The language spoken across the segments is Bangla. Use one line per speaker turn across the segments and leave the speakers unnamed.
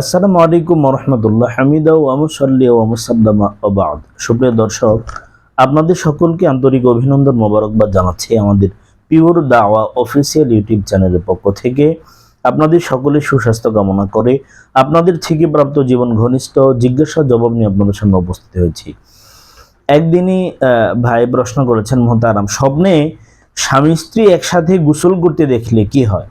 আসসালামু আলাইকুম রহমতুল্লাহ হামিদা ও আমসাল্লি ও আমসাল্লামা ওবাদ সুপ্রিয় দর্শক, আপনাদের সকলকে আন্তরিক অভিনন্দন মোবারকবাদ জানাচ্ছি আমাদের পিওর দাওয়া অফিসিয়াল ইউটিউব চ্যানেলের পক্ষ থেকে। আপনাদের সকলের সুস্বাস্থ্য কামনা করে আপনাদের থেকে প্রাপ্ত জীবন ঘনিষ্ঠ জিজ্ঞাসা জবাব নিয়ে আপনাদের সামনে উপস্থিত হয়েছি। একদিনই ভাই প্রশ্ন করেছেন, মোহতারাম, স্বপ্নে স্বামী স্ত্রী একসাথে গোসল করতে দেখলে কি হয়?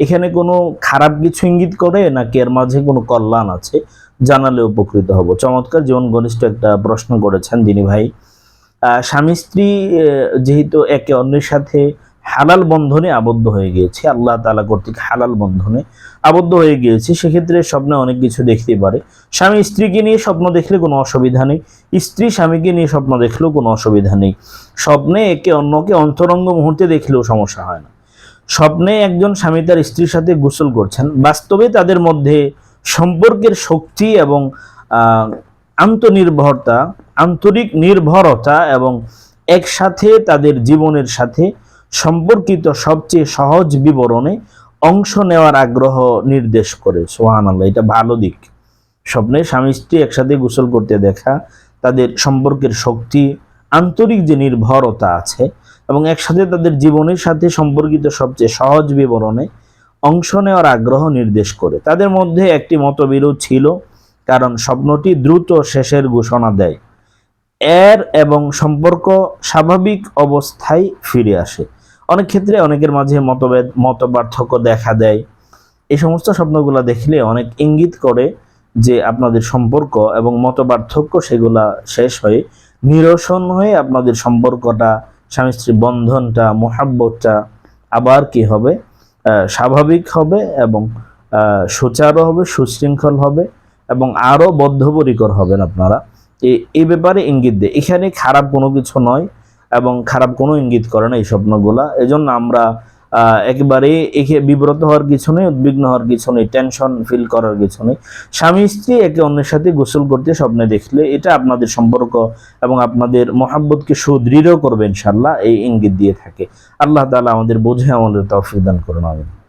এখানে কোনো খারাপ কিছু ইঙ্গিত করে, নাকি এর মাঝে কোনো কল্যাণ আছে? জানালে উপকৃত হব। চমৎকার, জীবন ঘনিষ্ঠ একটা প্রশ্ন করেছেন দিনী ভাই। স্বামী স্ত্রী যেহেতু একে অন্যের সাথে হালাল বন্ধনে আবদ্ধ হয়ে গিয়েছে, আল্লাহ তালা কর্তৃক হালাল বন্ধনে আবদ্ধ হয়ে গিয়েছে, সেক্ষেত্রে স্বপ্নে অনেক কিছু দেখতে পারে। স্বামী স্ত্রীকে নিয়ে স্বপ্ন দেখলে কোনো অসুবিধা নেই, স্ত্রী স্বামীকে নিয়ে স্বপ্ন দেখলেও কোনো অসুবিধা নেই। স্বপ্নে একে অন্যকে অন্তরঙ্গ মুহূর্তে দেখলেও সমস্যা হয় না। স্বপ্নে একজন স্বামী তার স্ত্রীর সাথে গোসল করছেন। বাস্তবে তাদের মধ্যে সম্পর্কের শক্তি এবং আন্তনির্ভরতা, আন্তরিক নির্ভরতা এবং একসাথে তাদের জীবনের সাথে সম্পর্কিত সবচেয়ে সহজ বিবরণে অংশ নেওয়ার আগ্রহ নির্দেশ করে। সোহান আল্লাহ এটা ভালো দিক। স্বপ্নে স্বামী স্ত্রী একসাথে গোসল করতে দেখা, তাদের সম্পর্কের শক্তি, আন্তরিক যে নির্ভরতা আছে এবং একসাথে তাদের জীবনের সাথে সম্পর্কিত সবচেয়ে সহজ বিবরণে অংশ নেওয়ার আগ্রহ নির্দেশ করে। তাদের মধ্যে একটি মতবিরোধ ছিল, কারণ স্বপ্নটি দ্রুত শেষের ঘোষণা দেয়। এর এবং সম্পর্ক স্বাভাবিক অবস্থায় ফিরে আসে। অনেক ক্ষেত্রে অনেকের মাঝে মতভেদ মত পার্থক্য দেখা দেয়। এই সমস্ত স্বপ্নগুলো দেখলে অনেক ইঙ্গিত করে যে আপনাদের সম্পর্ক এবং মত পার্থক্য সেগুলা শেষ হয়ে নিরসন হয়ে আপনাদের সম্পর্কটা স্বামী স্ত্রী বন্ধনটা, মোহাব্বতটা আবার কি হবে? স্বাভাবিক হবে এবং সুচারও সুচারু হবে, সুশৃঙ্খল হবে এবং আরও বদ্ধপরিকর হবেন আপনারা। এই ব্যাপারে ইঙ্গিত দেয়। এখানে খারাপ কোনো কিছু নয় এবং খারাপ কোনো ইঙ্গিত করে না এই স্বপ্নগুলা। এজন্য আমরা একেবারে একে বিব্রত হওয়ার কিছু নেই, উদ্বিগ্ন হওয়ার কিছু নেই টেনশন ফিল করার কিছু নেই। স্বামী স্ত্রী একে অন্যের সাথে গোসল করতে স্বপ্নে দেখলে এটা আপনাদের সম্পর্ক এবং আপনাদের মহাব্বতকে সুদৃঢ় করবে ইনশাল্লাহ এই ইঙ্গিত দিয়ে থাকে। আল্লাহ তালা আমাদের বোঝে, আমাদের তফিদান দান করুন, আমিন।